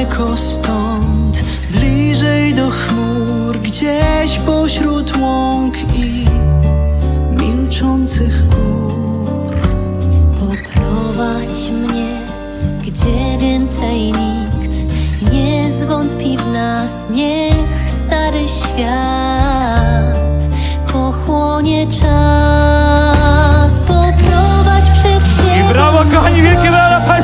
daleko stąd, bliżej do chmur, gdzieś pośród łąk i milczących gór. Poprowadź mnie, gdzie więcej nikt nie zwątpi w nas, niech stary świat pochłonie czas. Poprowadź przed siebie. I brawo, kochani, wielkie brawa!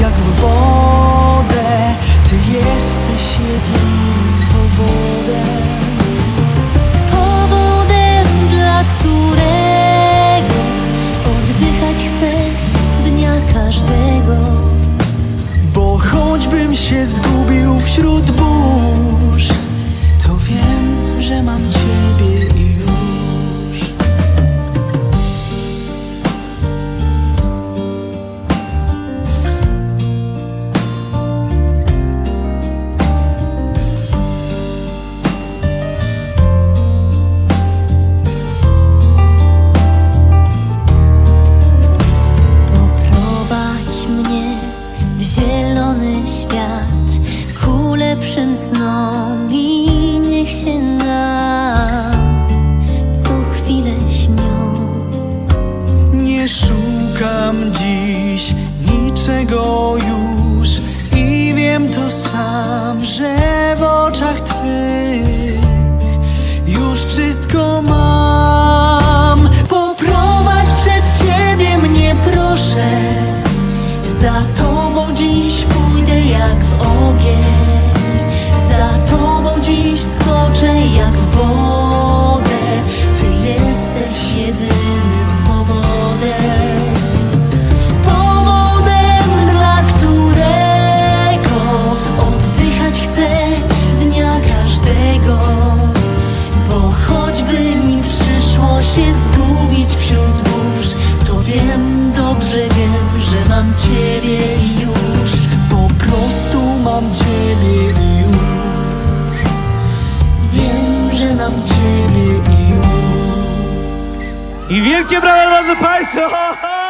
Jak w wodę Ty jesteś jedynym powodem Powodem, dla którego oddychać chcę dnia każdego. Bo choćbym się zgubił wśród burz lepszym snom i niech się nam co chwilę śnią. Nie szukam dziś niczego już I wiem to sam, że w oczach Twych Już wszystko mam. Poprowadź przed siebie mnie proszę. Za tobą dziś pójdę jak w ogień Za tobą dziś skoczę jak wodę. Ty jesteś jedynym powodem. Powodem, dla którego oddychać chcę dnia każdego. Bo choćby mi przyszło się zgubić wśród burz To wiem, I wielkie brawa, drodzy Państwo!